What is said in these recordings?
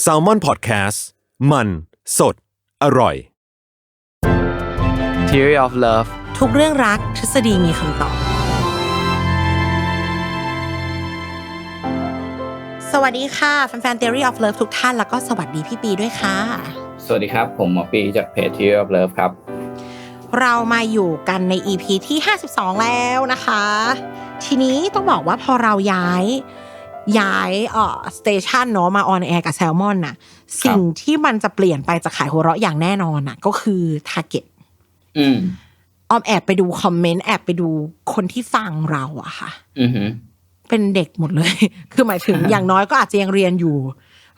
แซลมอนพอดแคสต์มัน สด อร่อย Theory of Love ทุกเรื่องรักทฤษฎีมีคำตอบ สวัสดีค่ะ แฟนๆ Theory of Love ทุกท่านแล้วก็สวัสดีพี่ปีด้วยค่ะ สวัสดีครับ ผมหมอปีจากเพจ Theory of Love ครับ เรามาอยู่กันใน EP ที่ 52 แล้วนะคะ ทีนี้ต้องบอกว่าพอเราย้าย ย้ายเอ่อสเตชันเนาะมาออนแอร์กับแซลมอนน่ะ สิ่งที่มันจะเปลี่ยนไปจากขายหัวเราะอย่างแน่นอนน่ะ ก็คือทาร์เก็ตอืมออมแอบไปดูคอมเมนต์แอบไปดูคนที่ฟังเราอะค่ะอือหือเป็นเด็กหมดเลย คือหมายถึงอย่างน้อยก็อาจจะยังเรียนอยู่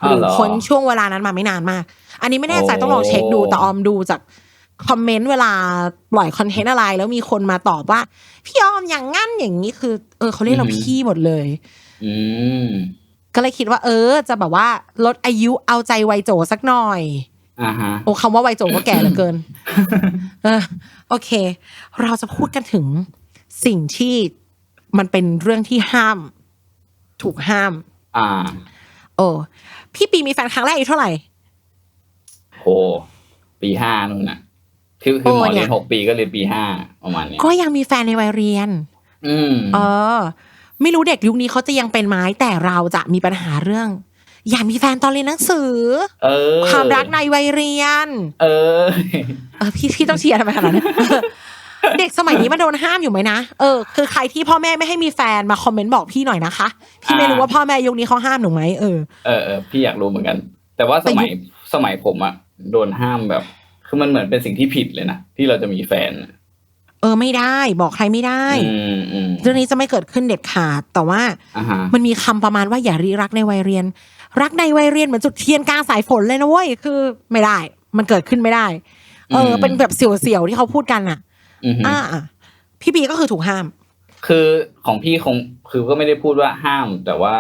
อ้าวหรือเหรอพ้นช่วงเวลานั้นมาไม่นานมาก อันนี้ไม่แน่ใจโอ้ต้องลองเช็คดูแต่ออมดูจากคอมเมนต์เวลาปล่อยคอนเทนต์อะไร แล้วมีคนมาตอบว่า พี่ออมอย่างงั้นอย่างนี้คือ เออเขาเรียกเราพี่หมดเลยอืม ก็เลยคิดว่า เออ จะแบบว่า ลดอายุเอาใจวัยโจสักหน่อยอ่าฮะโอ้คำว่าวัยโจก็แก่เหลือเกินเออโอเค เราจะพูดกันถึงสิ่งที่มันเป็นเรื่องที่ห้าม ถูกห้าม อ่า โอ้พี่ปีมีแฟนครั้งแรกอายุเท่าไหร่โหปีห้านู่นน่ะคือคือหมอโอ้เนี่เรียยนหกปีก็เรียนปีห้าประมาณเนี้ยก็ยังมีแฟนในวัยเรียน อืมเออ ไม่รู้เด็กยุคนี้เขาจะยังเป็นไหมแต่เราจะมีปัญหาเรื่อง อยากมีแฟนตอนเรียนหนังสือ เออ ความรักในวัยเรียน เออเออพี่พี่ต้องเชียร์ทำไมขนาดนั้นเด็กสมัยนี้มันโดนห้ามอยู่ไหมนะ เออ คือใครที่พ่อแม่ไม่ให้มีแฟนมาคอมเมนต์บอกพี่หน่อยนะคะ พี่ไม่รู้อ่าว่าพ่อแม่ยุคนี้เขาห้ามหนูไหมเออเออ เออพี่อยากรู้เหมือนกัน แต่ว่าสมัยสมัยผมอะโดนห้ามแบบ คือมันเหมือนเป็นสิ่งที่ผิดเลยนะที่เราจะมีแฟนอะ เออไม่ได้บอกใครไม่ได้อืมอืมเรื่องนี้จะไม่เกิดขึ้นเด็ดขาด แต่ว่าอ่าฮะมันมีคำประมาณว่าอย่ารีรักในวัยเรียน รักในวัยเรียนเหมือนจุดเทียนกลางสายฝนเลยนะเว้ยคือไม่ได้ มันเกิดขึ้นไม่ได้ เออ เป็นแบบเสี่ยวๆที่เขาพูดกันอะอือฮึอ่าอะพี่บีก็คือถูกห้าม คือของพี่คงคือก็ไม่ได้พูดว่าห้าม แต่ว่า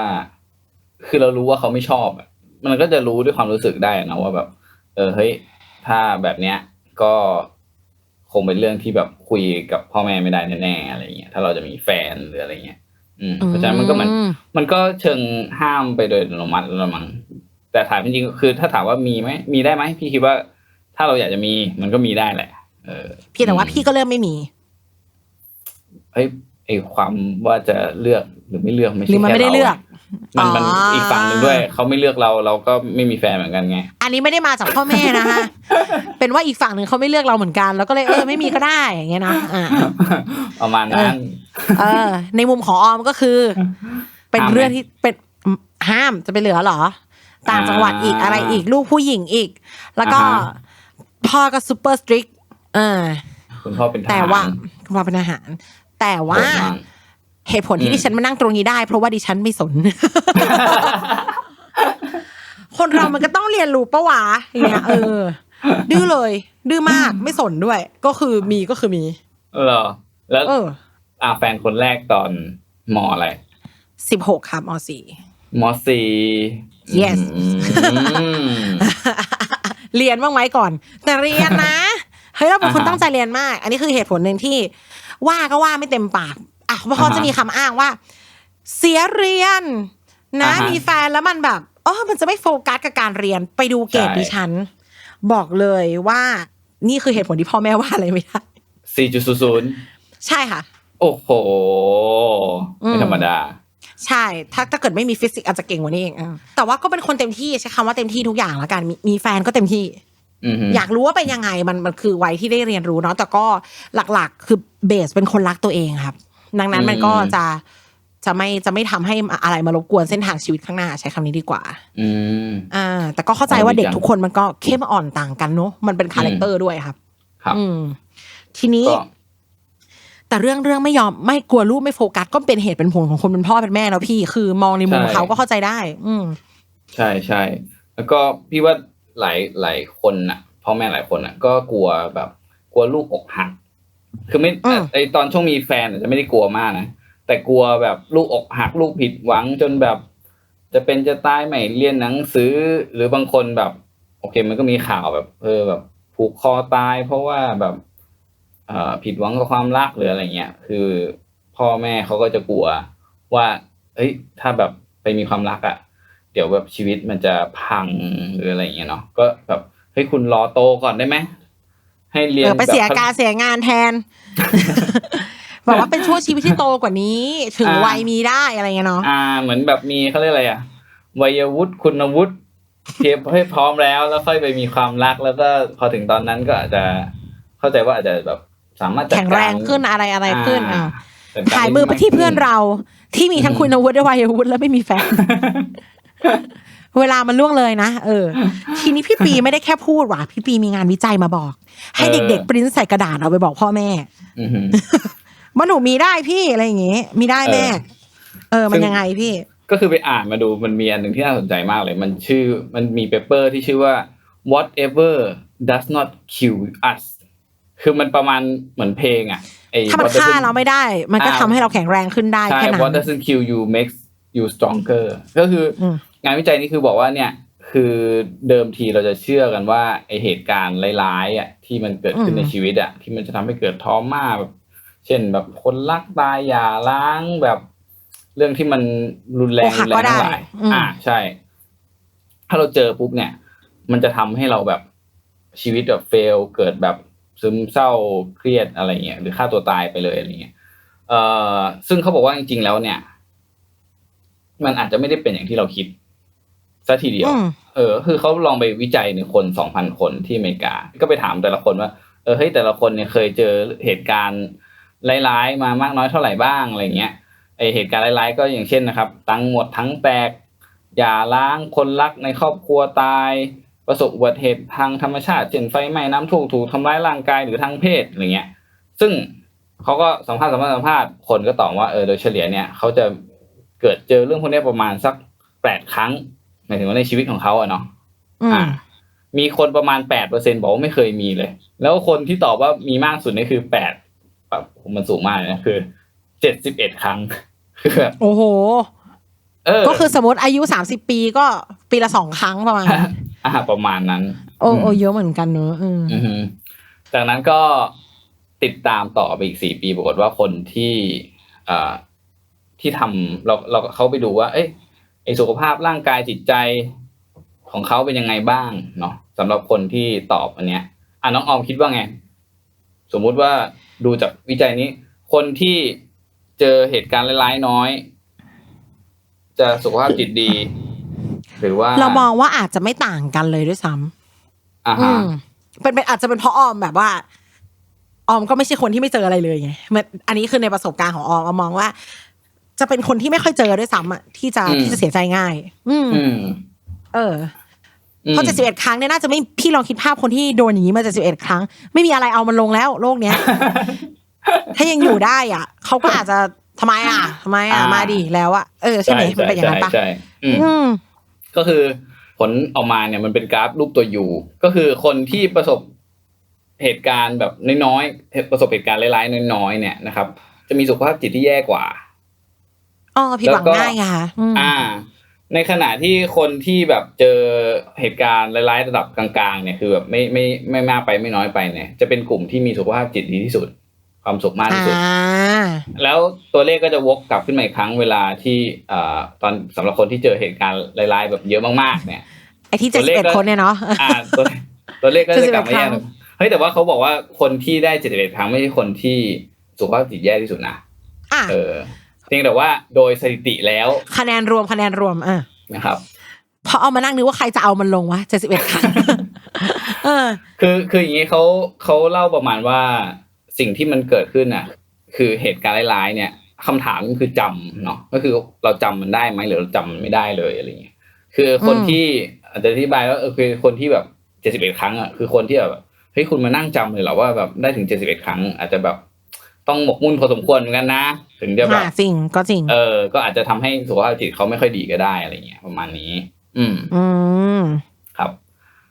คือเรารู้ว่าเขาไม่ชอบอะมันก็จะรู้ด้วยความรู้สึกได้นะว่าแบบ เออเฮ้ยถ้าแบบเนี้ยก็ คงเป็นเรื่องที่แบบคุยกับพ่อแม่ไม่ได้แน่ๆอะไรเงี้ยถ้าเราจะมีแฟนหรืออะไรเงี้ยอืมเพราะฉะนั้นมันก็เหมือนอืมมันก็เชิงห้ามไปโดยอัตโนมัติแล้วมั้งแต่ถามจริงๆคือ ถ้าถามว่ามีไหมมีได้ไหมพี่คิดว่า ถ้าเราอยากจะมีมันก็มีได้แหละ เออพี่แต่ว่าพี่ก็เริ่มไม่มีเฮ้ยไอความว่าจะเลือกหรือไม่เลือกไม่หรืใช่อมันแค่ไม่ได้เราเลือก มันมันอ๋ออีอีกฝั่งหนึ่งด้วยเขาไม่เลือกเราเราก็ไม่มีแฟนเหมือนกันไง อันนี้ไม่ได้มาจากพ่อแม่นะฮะเป็นว่าอีกฝั่งหนึ่งเขาไม่เลือกเราเหมือนกัน แล้วก็เลยเออไม่มีก็ได้อย่างเงี้ยนะอ่าประมาณนั้นเออ ในมุมของออมก็คือ เป็นห้ามไหมเรื่องที่เป็นห้ามจะไปเหลือเหรอ ต่างจังหวัดอีกอ่าอะไรอีกลูกผู้หญิงอีก แล้วก็อ่าฮะพ่อก็ซูเปอร์สตริกเออคุณพ่อเป็นทหารแต่ว่าคุณพ่อเป็นอาหาร แต่ว่าโหดมาก เหตุผลที่อืมดิฉันมานั่งตรงนี้ได้ เพราะว่าดิฉันไม่สน คนเรามันก็ต้องเรียนรู้ปะวะอย่างเงี้ยเออ ดื้อเลย ดื้อมากไม่สนด้วย ก็คือมีก็คือมี เหรอ แล้วเอออ่าแฟนคนแรกตอนมอะไรสิบหกครับมสี่มสี่ Yes อืมเรียนบ้างไหมก่อน แต่เรียนนะ เฮ้ยเราเป็นคนอ่าฮะตั้งใจเรียนมาก อันนี้คือเหตุผลหนึ่งที่ ว่าก็ว่าไม่เต็มปาก อะเพราะเขาอ่าฮะจะมีคำอ้างว่า เสียเรียน นะอ่าฮะมีแฟนแล้วมันแบบเออมันจะไม่โฟกัสกับการเรียนไปดูเกรดใช่ดิฉัน บอกเลยว่านี่คือเหตุผลที่พ่อแม่ว่าอะไรไม่ได้สี่จุดศูนย์ใช่ค่ะ โอ้โหอืมไม่ธรรมดา ใช่ ถ้าถ้าเกิดไม่มีฟิสิกส์อาจจะเก่งกว่านี้เองอะแต่ว่าก็เป็นคนเต็มที่ใช้คำว่าเต็มที่ทุกอย่างแล้วกัน มีมีแฟนก็เต็มที่อือฮึอยากรู้ว่าเป็นยังไงมันมันคือวัยที่ได้เรียนรู้เนาะแต่ก็หลักๆ คือเบสเป็นคนรักตัวเองครับ ดังนั้นมันก็จะจะไม่จะไม่ทำให้อะไรมารบกวนเส้นทางชีวิตข้างหน้าใช้คำนี้ดีกว่า อืมอ่า แต่ก็เข้าใจว่าดีจังเด็กทุกคนมันก็เข้มอ่อนต่างกันเนาะมันเป็นคาแรคเตอร์ด้วยครับ ครับ อืม ทีนี้ก็แต่เรื่องเรื่องไม่ยอมไม่กลัวลูกไม่โฟกัสก็เป็นเหตุเป็นผลของคนเป็นพ่อเป็นแม่แล้วพี่ คือมองในมุมใช่เขาก็เข้าใจได้ อืม ใช่ใช่แล้วก็พี่ว่าหลายหลายคนน่ะพ่อแม่หลายคนน่ะ ก็กลัวแบบ กลัวลูกอกหัก คือไม่อืมไอตอนช่วงมีแฟนอาจจะไม่ได้กลัวมากนะแต่กลัวแบบลูกอกหักลูกผิดหวังจนแบบ จะเป็นจะตายไม่เรียนหนังสือ หรือบางคนแบบ โอเค มันก็มีข่าวแบบ เออแบบ ผูกคอตาย เพราะว่าแบบเอ่อผิดหวังกับความรักหรืออะไรเงี้ยคือพ่อแม่เขาก็จะกลัวว่าเอ้ย ถ้าแบบไปมีความรักอะ่ะ เดี๋ยวแบบชีวิตมันจะพังหรืออะไรอย่างเงี้ยเนาะก็แบบเฮ้ยคุณรอโตก่อนได้ไหม ให้เรียนเออไปแบบเสียการเสียงานแทนบอกว่าเป็นช่วงชีวิตที่โตกว่านี้ ถึงวัยมีได้อะไรเงี้ยเนาะอ่า เหมือนแบบมีเขาเรียกอะไรอะวัยวุฒิคุณวุฒิเทียบให้พร้อมแล้วแล้วค่อยไปมีความรักแล้วก็พอถึงตอนนั้นก็อาจจะเข้าใจว่าอาจจะแบบสามารถจัดแข็งกาแรงขึ้นอะไรอะไรขึ้นอ่าจัดกรถ่ายมือไปที่เพื่อนเราที่มีทั้งคุณวุฒิและวัยวุฒิแล้วไม่มีแฟน เวลามันล่วงเลยนะ เออ ทีนี้พี่ปีไม่ได้แค่พูดว่ะพี่ปีมีงานวิจัยมาบอก ให้เด็กๆปริ้นใส่กระดาษเอาไปบอกพ่อแม่อือหือว่าหนูมีได้พี่อะไรอย่างงี้ มีได้แม่ เออ มันซึ่งยังไงพี่ ก็คือไปอ่านมาดูมันมีอันหนึ่งที่น่าสนใจมากเลย มันชื่อมันมีเปเปอร์ที่ชื่อว่า whatever does not kill us คือมันประมาณเหมือนเพลงอะไอ้ถ้ามัน what ฆ่า doesn't- เราไม่ได้ มันก็อ่าทำให้เราแข็งแรงขึ้นได้ใช่แค่นั้น what doesn't kill you makes you stronger ก็คืออม งานวิจัยนี้คือบอกว่าเนี่ยคือเดิมทีเราจะเชื่อกันว่าไอเหตุการณ์ร้ายๆอะที่มันเกิดขึ้นในชีวิตอะที่มันจะทำให้เกิดทอมาแบบเช่นแบบคนรักตายอย่าล้างแบบเรื่องที่มันรุนแรงอกหัรุกนแรก็งได้ทั้งหลายอืมอ่าใช่ ถ้าเราเจอปุ๊บเนี่ย มันจะทำให้เราแบบชีวิตแบบเฟล เกิดแบบซึมเศร้าเครียดอะไรเงี้ยหรือฆ่าตัวตายไปเลยอะไรเงี้ยเอ่อซึ่งเขาบอกว่าจริงๆแล้วเนี่ย มันอาจจะไม่ได้เป็นอย่างที่เราคิด ซะทีเดียวอืมเออ คือเขาลองไปวิจัยในคนสองพันคนที่อเมริกา ก็ไปถามแต่ละคนว่า เออเฮ้ยแต่ละคนเนี่ยเคยเจอเหตุการณ์ร้ายๆมามากน้อยเท่าไหร่บ้างอะไรเงี้ยไอเหตุการณ์ร้ายๆก็อย่างเช่นนะครับทั้งหมดทั้งแตกอย่าล้างคนรักในครอบครัวตาย ประสบอุบัติเหตุทางธรรมชาติเช่นไฟไหม้น้ำท่วมถูกทำร้ายร่างกายหรือทางเพศอะไรเงี้ย ซึ่งเขาก็สัมภาษณ์สัมภาษณ์สัมภาษณ์คนก็ตอบว่าเออโดยเฉลี่ยเนี่ยเขาจะเกิดเจอเรื่องพวกนี้ประมาณสักแปดครั้ง หมายถึงว่าในชีวิตของเขาอะเนาะอืมมีคนประมาณแปดเปอร์เซ็นบอกว่าไม่เคยมีเลย แล้วคนที่ตอบว่ามีมากสุดนี่คือแปดแบบมันสูงมากเลยนะคือเจ็ดสิบเอ็ดครั้งคือแบบโอ้โหเออก็คือสมมติอายุสามสิบปีก็ปีละสองครั้งประมาณนั้นอ่าประมาณนั้น โอ้โอ้เยอะเหมือนกันเนอะอืมอือฮึจากนั้นก็ติดตามต่อไปอีกสี่ปีปรากฏว่าคนที่ เอ่อที่ทำเราเราเขาไปดูว่า เอ้ย ไอสุขภาพร่างกายจิตใจของเขาเป็นยังไงบ้างเนาะสำหรับคนที่ตอบอันเนี้ยอะน้องออมคิดว่าไง สมมุติว่าดูจากวิจัยนี้ คนที่เจอเหตุการณ์ร้ายๆน้อย จะสุขภาพจิตดี หรือว่า เรามองว่าอาจจะไม่ต่างกันเลยด้วยซ้ำอ่าอืฮะมเป็นเป็นอาจจะเป็นเพราะออมแบบว่าออมก็ไม่ใช่คนที่ไม่เจออะไรเลยไงเหมือนอันนี้คือในประสบการณ์ของออมออมมองว่า จะเป็นคนที่ไม่ค่อยเจอด้วยซ้ำอะที่จะที่จะเสียใจง่าย อืมอืมเอออืมเพราะเจ็ดสิบเอ็ดครั้งเนี่ยน่าจะไม่พี่ลองคิดภาพคนที่โดนอย่างนี้มาเจ็ดสิบเอ็ดครั้ง ไม่มีอะไรเอามันลงแล้วโลกเนี้ย ถ้ายังอยู่ได้อะเขาก็อาจจะทำไมอะทำไมอะอ่ามมาดิแล้วอะเออใช่ไหมมันเป็นอย่างนั้นปะใช่ใช่อืมอืมก็คือผลออกมาเนี่ยมันเป็นกราฟรูปตัวยูก็คือคนที่ประสบเหตุการณ์แบบน้อยๆประสบเหตุการณ์ร้ายๆน้อยๆเนี่ยนะครับ จะมีสุขภาพจิตที่แย่กว่า อ๋อผิดหวังแล้วก็ง่ายอะค่ะอืมอ่า ในขณะที่คนที่แบบเจอเหตุการณ์ร้ายๆระดับกลางๆ เนี่ยคือแบบไม่ไม่ไม่มากไปไม่น้อยไปเนี่ย จะเป็นกลุ่มที่มีสุขภาพจิตดีที่สุด ความสุขมากที่สุดอ่าแล้วตัวเลขก็จะวกกลับขึ้นมาอีกครั้งเวลาที่เอ่อตอนสำหรับคนที่เจอเหตุการณ์ร้ายๆแบบเยอะมากๆ เนี่ยไอที่ตัเจ็ดวสิเลบขเอ็ดก็คนเนี่ยเนาะอ่าตัวตัวเลขก็จะกลับมาแย่71ครั้งลงเฮ้ยแต่ว่าเขาบอกว่าคนที่ได้เจ็ดสิบเอ็ดครั้งไม่ใช่คนที่สุขภาพจิตแย่ที่สุดนะอะเออ เพียงแต่ว่าโดยสถิติแล้วคะแนนรวมคะแนนรวมอะนะครับพอเอามานั่งนึกว่าใครจะเอามันลงวะเจ็ดสิบเอ็ดครั้งเออคือคืออย่างนี้เขาเขาเล่าประมาณว่าสิ่งที่มันเกิดขึ้นน่ะ คือเหตุการณ์ร้ายๆเนี่ยคำถามก็คือจำเนาะก็คือเราจำมันได้ไหมหรือเราจำมันไม่ได้เลยอะไรเงี้ยคือคนอืมที่อาจจะอธิบายว่าเออคือคนที่แบบเจ็ดสิบเอ็ดครั้งอะคือคนที่แบบเฮ้ยคุณมานั่งจำเลยเหรอว่าแบบได้ถึงเจ็ดสิบเอ็ดครั้ง อาจจะแบบ ต้องหมกมุ่นพอสมควรเหมือนกันนะ ถึงจะแบบอะจริงก็จริง เออ ก็อาจจะทำให้สุขภาพจิตเขาไม่ค่อยดีก็ได้อะไรเงี้ยประมาณนี้ อืม อืม ครับ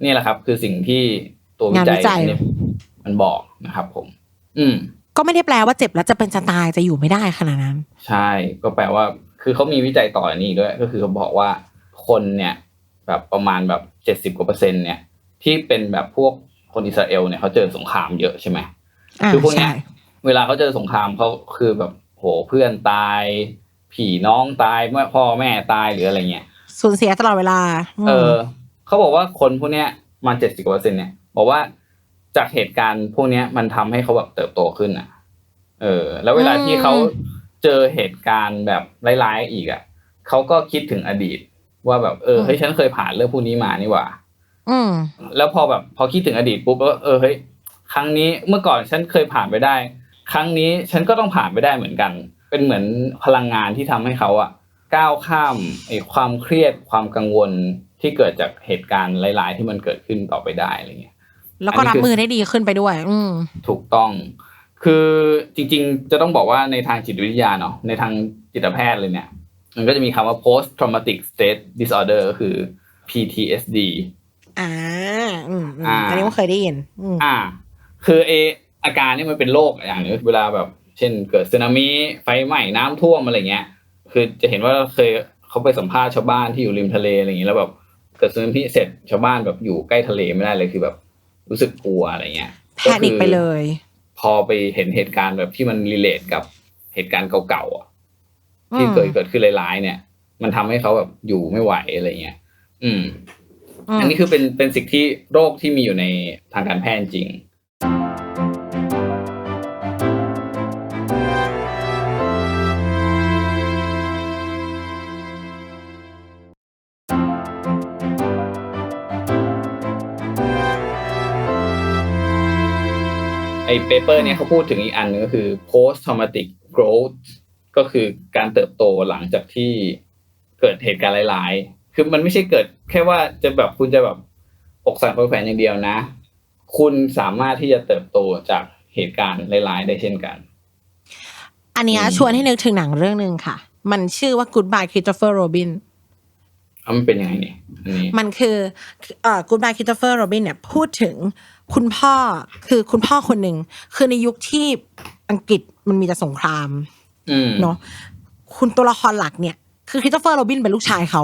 นี่แหละครับ คือสิ่งที่ตัววิจังานวิจัยเนี่ยมันบอกนะครับ ผม อืม ก็ไม่ได้แปลว่าเจ็บแล้วจะเป็นจะตายจะอยู่ไม่ได้ขนาดนั้น ใช่ ก็แปลว่า คือเขามีวิจัยต่ออันนี้ด้วย ก็คือเขาบอกว่าคนเนี่ย แบบประมาณแบบเจ็ดสิบกว่าเปอร์เซ็นต์เนี่ย ที่เป็นแบบพวกคนอิสราเอลเนี่ยเขาเจอสงครามเยอะใช่ไหมอ่าคือพวกเนี้ยใช่ เวลาเขาเจอสงครามเขาคือแบบโหเพื่อนตาย ผีน้องตายเมื่อพ่อแม่ตายหรืออะไรเงี้ยสูญเสียตลอดเวลา เออเขาบอกว่าคนพวกเนี้ยมาเจ็ดสิบกว่าเปอร์เซ็นต์เนี่ยบอกว่าจากเหตุการณ์พวกเนี้ยมันทำให้เขาแบบเติบโตขึ้นอะ เออ แล้วเวลาที่เขาเจอเหตุการณ์แบบร้ายๆอีกอะเขาก็คิดถึงอดีต ว่าแบบเออเฮ้ยฉันเคยผ่านเรื่องพวกนี้มานี่หว่า อืมแล้วพอแบบพอคิดถึงอดีตปุ๊บก็เออเฮ้ยครั้งนี้เมื่อก่อนฉันเคยผ่านไปได้ ครั้งนี้ฉันก็ต้องผ่านไปได้เหมือนกัน เป็นเหมือนพลังงานที่ทำให้เขาอะก้าวข้ามไอ้ความเครียดความกังวลที่เกิดจากเหตุการณ์ร้ายๆ ที่มันเกิดขึ้นต่อไปได้อะไรเงี้ย แล้วก็อันนี้รับคือมือได้ดีขึ้นไปด้วย อืมถูกต้อง คือจริง ๆ จะต้องบอกว่าในทางจิตวิทยาเนาะในทางจิตแพทย์เลยเนี่ย มันก็จะมีคำว่า post traumatic stress disorder ก็คือ PTSD อ่า อืมอืมอ่าอันนี้ก็เคยได้ยินอืมอ่า คือเอ อาการนี่มันเป็นโรคอย่างหนึงเวลาแบบ เช่น เกิดสึนามิไฟไหม้น้ำท่วมอะไรเงี้ย คือจะเห็นว่าเคยเขาไปสัมภาษณ์ชาวบ้านที่อยู่ริมทะเลอะไรอย่างงี้แล้วแบบเกิดสึนามิเสร็จชาวบ้านแบบอยู่ใกล้ทะเลไม่ได้เลยคือแบบ รู้สึกกลัวอะไรเงี้ยแพนิคไปเลย พอไปเห็นเหตุการณ์แบบที่มันรีเลทกับเหตุการณ์เก่าๆอะที่อืมเคยเกิดขึ้นร้ายๆเนี่ย มันทำให้เขาแบบอยู่ไม่ไหวอะไรเงี้ยอืมอืมอันนี้คือเป็นเป็นสิ่งที่โรคที่มีอยู่ในทางการแพทย์จริง เปเปอร์เนี่ยเขาพูดถึงอีกอันนึงก็คือ post traumatic growth ก็คือการเติบโตหลังจากที่เกิดเหตุการณ์ร้าย ๆ คือมันไม่ใช่เกิดแค่ว่าจะแบบคุณจะแบบอกสั่นคลอนแขวนอย่างเดียวนะ คุณสามารถที่จะเติบโตจากเหตุการณ์ร้าย ๆ ได้เช่นกัน อันเนี้ยอืมชวนให้นึกถึงหนังเรื่องหนึ่งค่ะ มันชื่อว่า Goodbye Christopher Robin เอามันเป็นยังไงเนี่ยอันนี้มันคือเอ่อ Goodbye Christopher Robin เนี่ยพูดถึง คุณพ่อคือคุณพ่อคนหนึ่งคือในยุคที่อังกฤษมันมีแต่สงครามอืมเนาะคุณตัวละครหลักเนี่ย คือคริสโตเฟอร์โรบินเป็นลูกชายเขา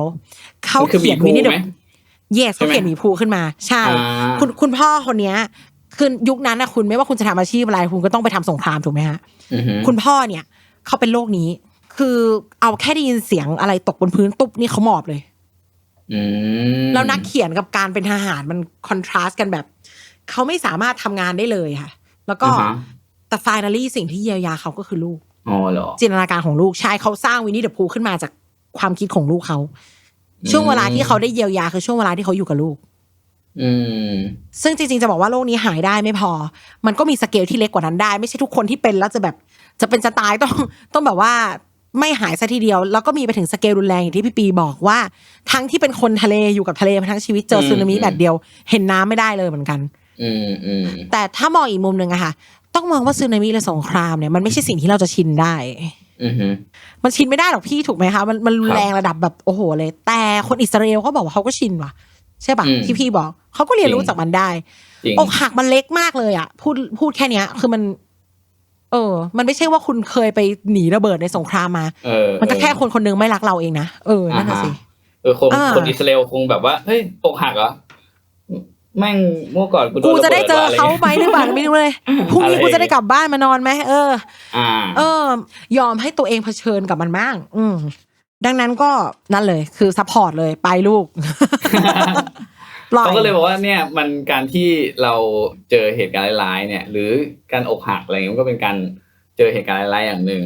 เขามันคือเขียนหมีภูวินิเดไหมเยสใช่เขาไหมเขียนหมีภูขึ้นมา ใช่อ่าคุณคุณพ่อคนเนี้ยคือยุคนั้นนะคุณไม่ว่าคุณจะทำอาชีพอะไรคุณก็ต้องไปทำสงครามถูกไหมฮะอือหือคุณพ่อเนี่ยเขาเป็นโรคนี้ คือเอาแค่ได้ยินเสียงอะไรตกบนพื้นตุ๊บนี่เขาหมอบเลยอืมแล้วนักเขียนกับการเป็นทหารมันคอนทราสต์กันแบบ เขาไม่สามารถทำงานได้เลยค่ะ แล้วก็อ่าฮะแต่ฟ i นาลี่สิ่งที่เยียวยาเขาก็คือลูกอ๋อเหรอจินตนาการของลูกใช่เขาสร้างวินนี่เดอะพูขึ้นมาจากความคิดของลูกเขาช่วงเวลาที่เขาได้เยียวยาคือช่วงเวลาที่เขาอยู่กับลูก อืม ซึ่งจริงๆจะบอกว่าโรคนี้หายได้ไม่พอ มันก็มีสเกลที่เล็กกว่านั้นได้ ไม่ใช่ทุกคนที่เป็นแล้วจะแบบ จะเป็นจะตายต้องต้องแบบว่าไม่หายซะทีเดียว แล้วก็มีไปถึงสเกลรุนแรงอย่างที่พี่ปีบอกว่า ทั้งที่เป็นคนทะเลอยู่กับทะเลมาทั้งชีวิตเจออืมสึนามิอืมแบบเดียว เห็นน้ำไม่ได้เลยเหมือนกัน อืมอืมแต่ถ้ามองอีกมุมหนึ่งอะค่ะ ต้องมองว่าสึนามิหรือสงครามเนี่ยมันไม่ใช่สิ่งที่เราจะชินได้ อือหือมันชินไม่ได้หรอกพี่ถูกไหมคะมันมันรุนครับแรงระดับแบบโอ้โหเลย แต่คนอิสราเอลเขาบอกว่าเขาก็ชินว่ะ ใช่ปะอืมที่พี่บอกเขาก็เรียนรู้จริง จากมันได้จริง อกหักมันเล็กมากเลยอะพูดพูดแค่เนี้ย คือมัน เออ มันไม่ใช่ว่าคุณเคยไปหนีระเบิดในสงครามมา เออมันก็แค่เออคนคนหนึงไม่รักเราเองนะเออนั่นน่ะสิเออคงอ่า คนอิสราเอลคงแบบว่าเฮ้ยอกหักเหรอ แม่งเมื่อก่อนกูโดนกูจะได้เจอระบิเขาว่ะไหมหรือเปล่าไม่รู้เลยพรุ่งนี้อะไรกูจะได้กลับบ้านมานอนไหมเอออ่าเออ ยอมให้ตัวเองเผชิญกับมันบ้าง อืมดังนั้นก็นั่นเลย คือซัพพอร์ตเลยไปลูกปล่อยเขาก็เลยบอกว่าเนี่ยมันการที่เราเจอเหตุการณ์ร้ายๆเนี่ย หรือการอกหักอะไรเงี้ยมันก็เป็นการเจอเหตุการณ์ร้ายๆอย่างหนึ่ง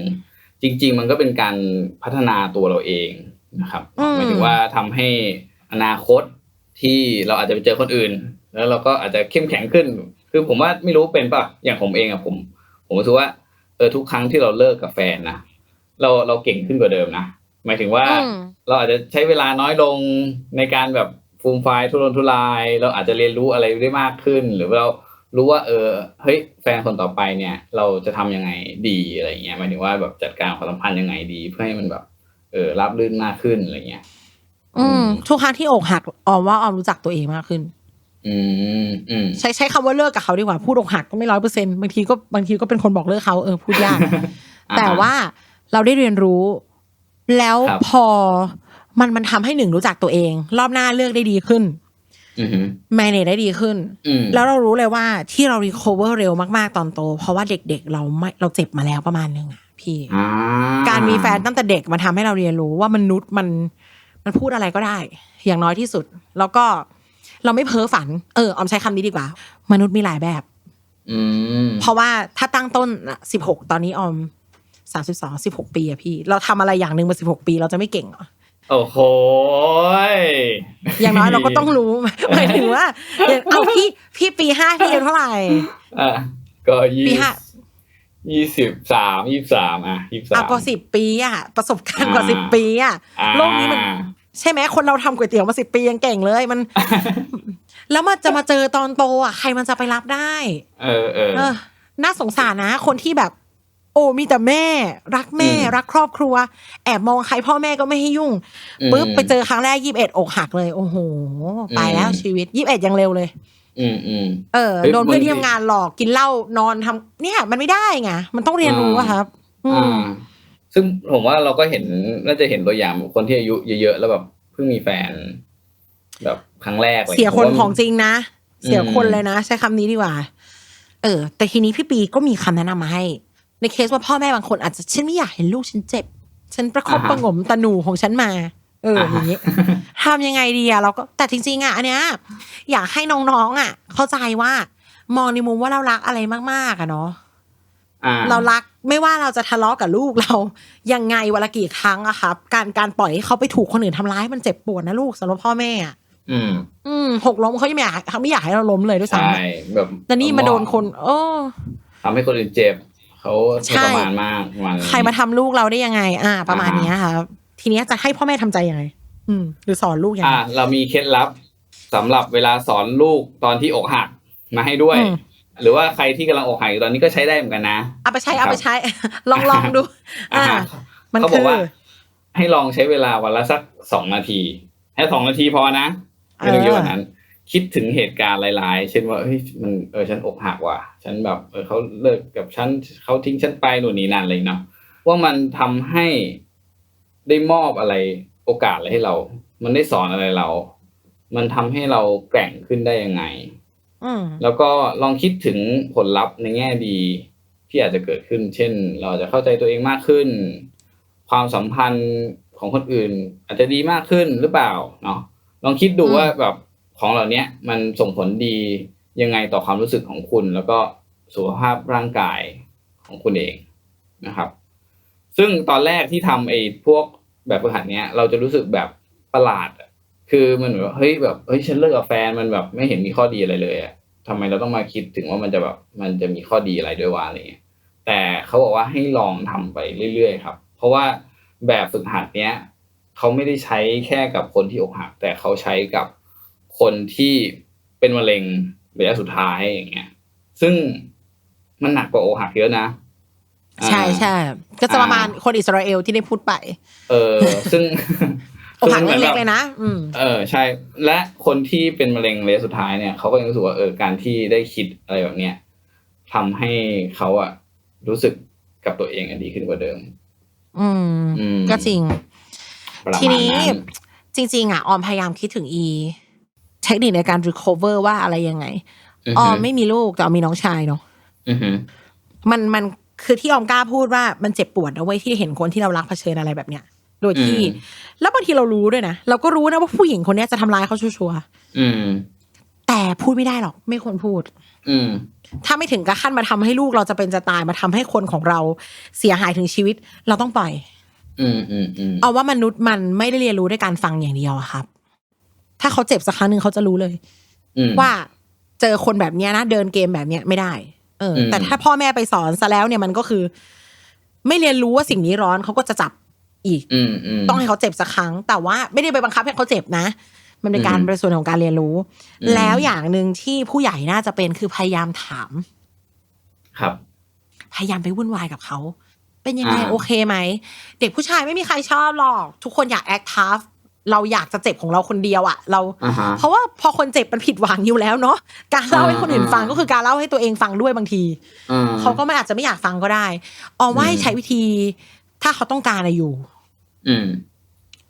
จริง ๆ มันก็เป็นการพัฒนาตัวเราเองนะครับอืมหมายถึงว่าทำให้อนาคตที่เราอาจจะไปเจอคนอื่น แล้วเราก็อาจจะเข้มแข็งขึ้น คือผมว่าไม่รู้เป็นป่ะอย่างผมเองอะผม ผมรู้สึกว่าเออทุกครั้งที่เราเลิกกับแฟนนะเราเราเก่งขึ้นกว่าเดิมนะหมายถึงว่าอืมเราอาจจะใช้เวลาน้อยลงในการแบบฟูมไฟล์ทุรนทุราย เราอาจจะเรียนรู้อะไรได้มากขึ้น หรือว่าเรารู้ว่า เออเฮ้ยแฟนคนต่อไปเนี่ย เราจะทำยังไงดีอะไรเงี้ยหมายถึงว่าแบบจัดการความสัมพันธ์ยังไงดี เพื่อให้มันแบบ เออรับรื่นมากขึ้นอะไรเงี้ย อืมทุกครั้งที่อกหักออมว่าออมรู้จักตัวเองมากขึ้น อืมอืมใช้ใช้คำว่าเลิกกับเขาดีกว่าพูดอกหักก็ไม่ร้อยเปอร์เซ็นบางทีก็บางทีก็เป็นคนบอกเลิกเขาเออพูดยากอ่าแต่ว่าเราได้เรียนรู้ แล้วครับพอมันมันทำให้หนึ่งรู้จักตัวเอง รอบหน้าเลือกได้ดีขึ้นอือหือแมเนจได้ดีขึ้นอืมแล้วเรารู้เลยว่าที่เรารีค o เวอร์เร็วมากๆตอนโต เพราะว่าเด็กๆ เราไม่เราเจ็บมาแล้วประมาณนึงอะพี่อ่าการมีแฟนตั้งแต่เด็กมันทำให้เราเรียนรู้ว่ามนุษย์มันมันพูดอะไรก็ได้ อย่างน้อยที่สุด แล้วก็ เราไม่เพ้อฝัน เออออมใช้คำนี้ดีกว่า มนุษย์มีหลายแบบอืมเพราะว่าถ้าตั้งต้นสิบหกตอนนี้ออมสามสิบสองสิบหกปีอะพี่ เราทำอะไรอย่างหนึ่งมาสิบหกปี เราจะไม่เก่งเหรอโอ้โหยอย่างน้อยเราก็ต้องรู้หมายถึงว่าอย่างเอาพี่พี่ปีห้าพี่อายุเท่าไหร่อะก็ยี่ปีห้ายี่สิบสามยี่สิบสามอะยี่สิบสาอะมก็สิบปีอะประสบการณ์กว่าอ่าสิบปีอะอ่าโลกนี้มัน ใช่ไหมคนเราทำก๋วยเตี๋ยวมาสิบปียังเก่งเลยมัน แล้วมันจะมาเจอตอนโตอะใครมันจะไปรับได้ เออเออเออน่าสงสารนะ คนที่แบบ โอ้มีแต่แม่ รักแม่อืมรักครอบครัว แอบมองใครพ่อแม่ก็ไม่ให้ยุ่งอืมปุ๊บไปเจอครั้งแรกยี่สิบเอ็ดอกหักเลย โอ้โหไปแล้วอืมชีวิตยี่สิบเอ็ดยังเร็วเลย อืมอืมเออเฮ้ยโดนเพื่อนบางทีที่ทำงานหลอกกินเหล้านอนทำเนี่ย มันไม่ได้ไงมันต้องเรียนรู้อะครับ อือ่าม ซึ่งผมว่าเราก็เห็นน่าจะเห็นตัวอย่างคนที่อายุเยอะๆแล้วแบบเพิ่งมีแฟน แบบครั้งแรกอะไรเสียคนผมว่าของจริงนะ เสียคนอืมเลยนะใช้คำนี้ดีกว่า เออ แต่ทีนี้พี่ปีก็มีคำแนะนำมาให้ ในเคสว่าพ่อแม่บางคนอาจจะฉันไม่อยากเห็นลูกฉันเจ็บ ฉันประคบประหงมตะหนูของฉันมา เอออย่างนี้ทำยังไงดีอะเราก็แต่จริง ๆอะอันเนี้ยอยากให้น้องๆอะเข้าใจว่ามองในมุมว่าเรารักอะไรมากๆอะเนาะอ่า เรารักไม่ว่าเราจะทะเลาะกับลูกเรายังไงวันละกี่ครั้งอะครับการการปล่อยให้เขาไปถูกคนอื่นทำร้ายมันเจ็บปวดนะลูกสำหรับพ่อแม่อะอืม อืมหกล้มเขายังไม่อยากเขาไม่อยากให้เราล้มเลยด้วยซ้ำใช่อะแบบแต่นี่มาโดนคนโอ้ทำให้คนอื่นเจ็บเขาใช่ทรมานมากประณนี้ใครมาทำลูกเราได้ยังไง อ่า ประมาณอ่าเนี้ยครับทีเนี้ยจะให้พ่อแม่ทำใจยังไง อืม หรือสอนลูกยังไงอ่าเรามีเคล็ดลับสำหรับเวลาสอนลูกตอนที่อกหักมาให้ด้วยอืม หรือว่าใครที่กำลังอกหักอยู่ตอนนี้ก็ใช้ได้เหมือนกันนะ เอาไปใช้ครับเอาไปใช้ ลองลองดู อ่าอ่ามันเขาบคืออกว่า ให้ลองใช้เวลาวันละสักสองนาทีแค่สองนาทีพอนะไม่ต้องเยอะกว่านั้น คิดถึงเหตุการณ์หลาย ๆ เช่นว่าเฮ้ยมันเออฉันอกหักว่ะ ฉันแบบเออเขาเลิกกับฉันเขาทิ้งฉันไปหนูนนี่นั่นอะไรเนาะว่ามันทำให้ได้มอบอะไรโอกาสอะไรให้เรา มันได้สอนอะไรเรา มันทำให้เราแกร่งขึ้นได้ยังไงอืม แล้วก็ลองคิดถึงผลลัพธ์ในแง่ดีที่อาจจะเกิดขึ้น เช่น เราจะเข้าใจตัวเองมากขึ้น ความสัมพันธ์ของคนอื่น อาจจะดีมากขึ้นหรือเปล่าเนาะลองคิดดูว่าแบบของเหล่านี้มันส่งผลดียังไงต่อความรู้สึกของคุณ แล้วก็สุขภาพร่างกายของคุณเองนะครับ ซึ่งตอนแรกที่ทำไอ้พวกแบบฝึกหัดเนี้ย เราจะรู้สึกแบบประหลาด คือมันเหมือนว่าเฮ้ยแบบเฮ้ยฉันเลิกกับแฟนมันแบบไม่เห็นมีข้อดีอะไรเลยอะทำไมเราต้องมาคิดถึงว่ามันจะแบบมันจะมีข้อดีอะไรด้วยวะอะไรเงี้ยแต่เขาบอกว่าให้ลองทำไปเรื่อยๆครับ เพราะว่าแบบฝึกหัดเนี้ยเขาไม่ได้ใช้แค่กับคนที่อกหัก แต่เขาใช้กับคนที่เป็นมะเร็งระยะสุดท้ายอย่างเงี้ย ซึ่งมันหนักกว่าอกหักเยอะนะใช่อ่าใช่ก็จะประมาณคนอิสราเอลที่ได้พูดไป เออ ซึ่ง อกหักคืมันหมืเล็อนกๆแบบเลยนะอืมเออใช่ และคนที่เป็นมะเร็งระยะสุดท้ายเนี่ยเขาก็ยังรู้สึกว่าเออการที่ได้คิดอะไรแบบเนี้ยทำให้เขาอะรู้สึกกับตัวเองอะดีขึ้นกว่าเดิม อืมอืมก็จริงประมาณทีนี้นั้นจริง ๆ อะ ออมพยายามคิดถึงอีเทคนิคในการ recover ว่าอะไรยังไง ออมไม่มีลูก แต่ออมมีน้องชายเนาะอือหือมันมันคือที่ออมกล้าพูดว่ามันเจ็บปวดนะเว้ยที่เห็นคนที่เรารักเผชิญอะไรแบบเนี้ย โดยที่อืมแล้วบางทีเรารู้ด้วยนะเราก็รู้นะว่าผู้หญิงคนเนี้ยจะทำร้ายเขาชัวร์อืมๆแต่พูดไม่ได้หรอก ไม่ควรพูด อืมถ้าไม่ถึงกับขั้นมาทำให้ลูกเราจะเป็นจะตายมาทำให้คนของเราเสียหายถึงชีวิต เราต้องปล่อย อืมอืมอืมเอาว่ามนุษย์มันไม่ได้เรียนรู้ด้วยการฟังอย่างเดียวอะครับ ถ้าเขาเจ็บสักครั้งหนึ่งเขาจะรู้เลยอืมว่าเจอคนแบบเนี้ยนะเดินเกมแบบเนี้ยไม่ได้ เอออมแต่ถ้าพ่อแม่ไปสอนซะแล้วเนี่ยมันก็คือ ไม่เรียนรู้ว่าสิ่งนี้ร้อนเขาก็จะจับ อีกอืมอืมต้องให้เขาเจ็บสักครั้ง แต่ว่าไม่ได้ไปบังคับให้เขาเจ็บนะ มันเป็นการอืมเป็นส่วนของการเรียนรู้อืมแล้วอย่างหนึ่งที่ผู้ใหญ่น่าจะเป็นคือพยายามถาม ครับ พยายามไปวุ่นวายกับเขาเป็นยังไงอ่าโอเคไหม เด็กผู้ชายไม่มีใครชอบหรอก ทุกคนอยากแอคทัฟเราอยากจะเจ็บของเราคนเดียวอะเราอ่าฮะเพราะว่าพอคนเจ็บมันผิดหวังอยู่แล้วเนาะการเล่าให้คนอื่นฟังอ่าก็คือการเล่าให้ตัวเองฟังด้วยบางทีอืมเขาก็ไม่อาจจะไม่อยากฟังก็ได้ออมว่าให้อืมใช้วิธี ถ้าเขาต้องการอะอยู่ อืม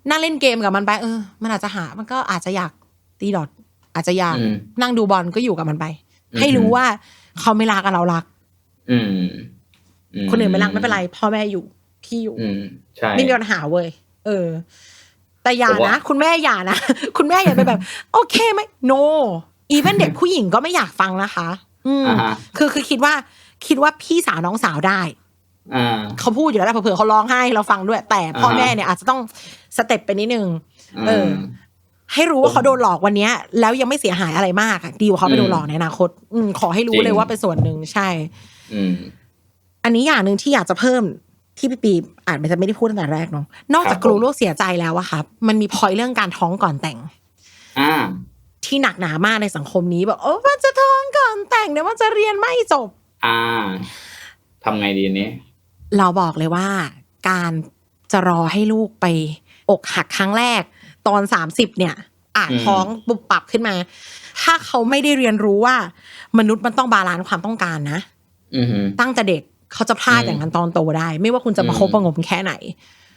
นั่งเล่นเกมกับมันไป เออ มันอาจจะหา มันก็อาจจะอยากตีดอทอาจจะอยากอืมนั่งดูบอลก็อยู่กับมันไปอืมให้รู้ว่าเขาไม่รักกับเรารัก อืมมคนอื่นไม่รักไม่เป็นไรพ่อแม่อยู่พี่อยู่อืมใช่ไม่มีปัญหาเว้ยเออ แต่อย่าผมว่านะคุณแม่อย่านะคุณแม่อย่าไปแบบ โอเคไหม no อีเวนเด็กผู้หญิงก็ไม่อยากฟังนะคะ อืมอ่าฮะคือคือคิดว่า คิดว่าพี่สาวน้องสาวได้อ่า เขาพูดอยู่แล้วนะเผื่อๆเขาร้องไห้เราฟังด้วย แต่พ่ออ่าฮะแม่เนี่ยอาจจะต้องสเต็ปไปนิดนึงเออมให้รู้ว่าเขาโดนหลอกวันเนี้ยแล้วยังไม่เสียหายอะไรมากอะดีกว่าเขาไปโดนหลอกในอนาคต อืมขอให้รู้จริงเลยว่าเป็นส่วนหนึ่งใช่ อืมอันนี้อย่างหนึ่งที่อยากจะเพิ่มที่พี่ปีอาจจะไม่ได้พูดตั้งแต่แรกเนาะนอกจากครับกลัวผมลูกเสียใจแล้วอะครับมันมีพอยเรื่องการท้องก่อนแต่งอ่าที่หนักหนามากในสังคมนี้แบบโอ้มันจะท้องก่อนแต่งเดี๋ยวมันจะเรียนไม่จบ อ่าทำไงดีนี้ เราบอกเลยว่า การจะรอให้ลูกไป อกหักครั้งแรก ตอนสามสิบเนี่ยอ่านอืมท้องปุบปับขึ้นมา ถ้าเขาไม่ได้เรียนรู้ว่า มนุษย์มันต้องบาลานซ์ความต้องการนะอืมฮึตั้งแต่เด็กเขาจะพลาดอืมอย่างนั้นตอนโตได้ ไม่ว่าคุณจะประคบอืมประหงมแค่ไหน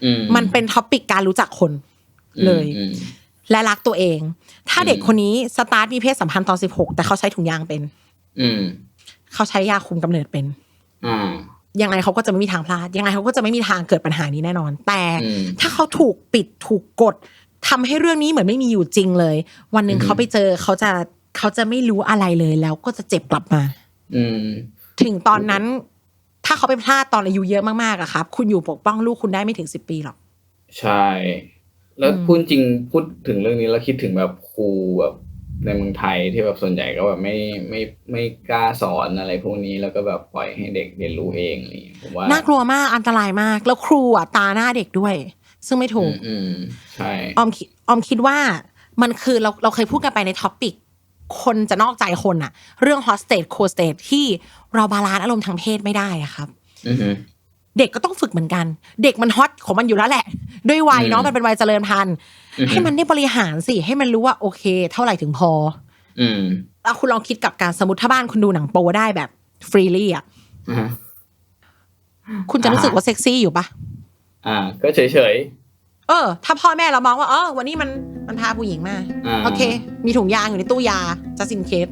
อืมมันเป็นท็อปิกการรู้จักคนเลยอืมและรักตัวเอง ถ้าอืมเด็กคนนี้สตาร์ทมีเพศสัมพันธ์ตอนสิบหกแต่เขาใช้ถุงยางเป็น อืมเขาใช้ยาคุมกำเนิดเป็นอ่า ยังไงเขาก็จะไม่มีทางพลาด ยังไงเขาก็จะไม่มีทางเกิดปัญหานี้แน่นอน แต่อืมถ้าเขาถูกปิดถูกกดทำให้เรื่องนี้เหมือนไม่มีอยู่จริงเลย วันหนึ่งอือฮึเขาไปเจอเขาจะเขาจะไม่รู้อะไรเลยแล้วก็จะเจ็บกลับมา อืมถึงตอนนั้น ถ้าเขาไปพลาดตอนอายุเยอะมากๆอะครับ คุณอยู่ปกป้องลูกคุณได้ไม่ถึงสิบปีหรอกใช่ แล้วอืมพูดจริงพูดถึงเรื่องนี้แล้วคิดถึงแบบครูแบบ ในเมืองไทยที่แบบส่วนใหญ่ก็แบบไม่ไม่ไม่กล้าสอนอะไรพวกนี้แล้วก็แบบปล่อยให้เด็กเรียนรู้เองอะไรอย่างเงี้ยผมว่าน่ากลัวมากอันตรายมาก แล้วครูอะตาหน้าเด็กด้วย ซึ่งไม่ถูอืกมอืมใช่ออมคิดออมคิดว่ามันคือเราเราเคยพูดกันไปในท็อปิกคนจะนอกใจคนอะเรื่อง hostage co state ที่เราบาลานซ์อารมณ์ทางเพศไม่ได้อะครับอือฮึเด็กก็ต้องฝึกเหมือนกัน เด็กมันฮอตของมันอยู่แล้วแหละ ด้วยวัยเนาะอืมมันเป็นวัยเจริญพันธุ์อือฮึ ให้มันได้บริหารสิ ให้มันรู้ว่าโอเค เท่าไหร่ถึงพอ อืมแล้วคุณลองคิดกับการสมมติถ้าบ้านคุณดูหนังโปได้แบบฟรีลี่อะอ่าฮะคุณจะรู้สึกว่าเซ็กซี่อยู่ปะอ่า ก็เฉยเฉยเออ ถ้าพ่อแม่เรามองว่าเออวันนี้มันมันพาผู้หญิงมาๆอ่าโอเค มีถุงยางอยู่ในตู้ยาจะสินเคส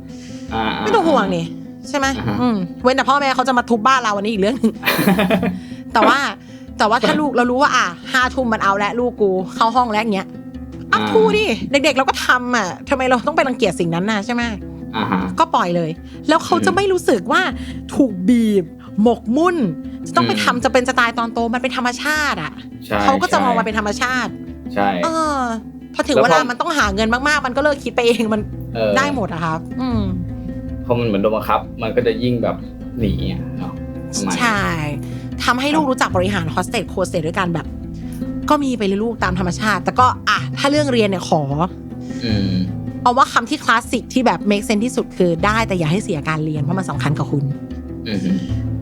อ่าไม่ต้องห่วงนี่ใช่ไหมอ่าฮะอืมเว้นแต่พ่อแม่เขาจะมาทุบบ้านเราวันนี้อีกเรื่องหนึ่งแต่ว่าแต่ว่าถ้าลูกเรารู้ว่า อะห้าทุ่มมันเอาแล้วลูกกูเข้าห้องแล้วอย่างเงี้ย อัพทูดิ เด็กๆเราก็ทำอะทำไมเราต้องไปรังเกียจสิ่งนั้นน่ะใช่ไหมอ่าฮะก็ปล่อยเลย แล้วเขาจะอืมไม่รู้สึกว่าถูกบีบ หมกมุ่น จะต้องไปอืมทำจะเป็นจะตายตอนโตมันเป็นธรรมชาติอะใช่เขาก็จะมองใช่มาเป็นธรรมชาติ ใช่เออพอถึงแล้วเวพอลามันต้องหาเงินมากๆ มันก็เลิกคิดไปเองมันเออได้หมดอะครับ อืมพอมันเหมือนโดนบังคับ มันก็จะยิ่งแบบหนีอะเนาะประมาณใช่ทำให้ลูกรู้จักบริหารโฮสเตสโคสเตสด้วยกันแบบ ก็มีไปเลยลูกตามธรรมชาติ แต่ก็อะถ้าเรื่องเรียนเนี่ยขออืมเอาว่าคำที่คลาสสิกที่แบบ make sense ที่สุดคือได้แต่อย่าให้เสียการเรียนเพราะมันสำคัญกับคุณอืมฮึ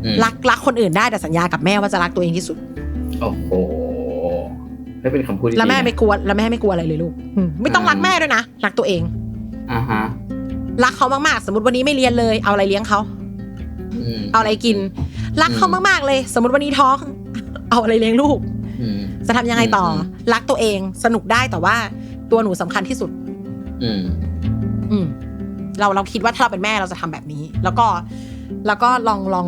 อืมรักรักคนอื่นได้แต่สัญญากับแม่ว่าจะรักตัวเองที่สุดโอ้โหไม่เป็นคำพูดที่แล้วแม่ดีนะไม่กลัวแล้วแม่ไม่กลัวอะไรเลยลูกอืมไม่ต้องรักแม่ด้วยนะรักตัวเองอ่าฮะรักเขามากๆ สมมติวันนี้ไม่เรียนเลย เอาอะไรเลี้ยงเขาอืมเอาอะไรกิน รักเขามากๆเลย สมมติวันนี้ท้อง เอาอะไรเลี้ยงลูกอืม จะทำยังไงต่ออมรักตัวเองสนุกได้แต่ว่าตัวหนูสำคัญที่สุด อืม อืม เราเราคิดว่าถ้าเราเป็นแม่เราจะทำแบบนี้ แล้วก็แล้วก็ลองลอง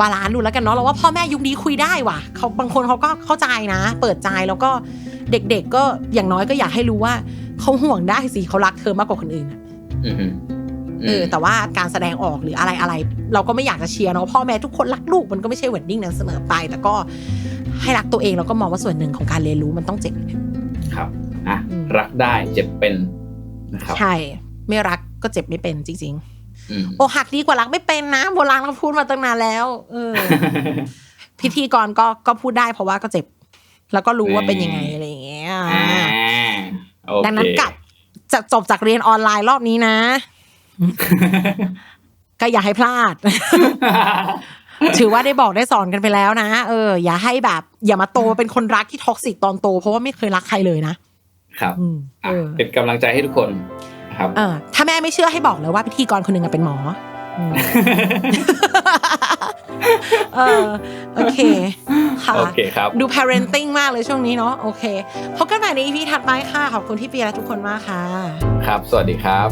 บาลานซ์ดูแล้วกันเนาะเราว่าพ่อแม่ยุคนี้คุยได้ว่ะเขาบางคนเขาก็เข้าใจนะ เปิดใจแล้วก็เด็กๆก็อย่างน้อยก็อยากให้รู้ว่าเขาห่วงได้สิเขารักเธอมากกว่าคนอื่นอะอืมฮึ เออแต่ว่าการแสดงออกหรืออะไรอะไร เราก็ไม่อยากจะเชียร์เนาะพ่อแม่ทุกคนรักลูกมันก็ไม่ใช่เวดดิ้งนั้นเสมอไป แต่ก็ให้รักตัวเองแล้วก็มองว่าส่วนหนึ่งของการเรียนรู้มันต้องเจ็บครับอะอืมรักได้เจ็บเป็นนะครับใช่ไม่รักก็เจ็บไม่เป็นจริงอืมๆอกหักดีกว่ารักไม่เป็นนะโบราณเราพูดมาตั้งนานแล้ว เออ พิธีกรก็ก็พูดได้เพราะว่าก็เจ็บ แล้วก็รู้ว่าเป็นยังไงอะไรอย่างเงี้ยอ่าโอเคดังนั้นกัดจะจบจากเรียนออนไลน์รอบนี้นะ ก็อย่าให้พลาด ถือว่าได้บอกได้สอนกันไปแล้วนะ เออ อย่าให้แบบ อย่ามาโตเป็นคนรักที่ท็อกซิกตอนโต เพราะว่าไม่เคยรักใครเลยนะ ครับอืมอะเออเป็นกำลังใจให้ทุกคนนะครับเออถ้าแม่ไม่เชื่อให้บอกเลยว่าพิธีกรคนหนึ่งอะเป็นหมออืมเออโอเคค่ะโอเคครับ ดู parenting มากเลยช่วงนี้เนาะโอเคพบกันใหม่ใน EP ถัดไปค่ะ ขอบคุณที่เปียและทุกคนมากค่ะ ครับ สวัสดีครับ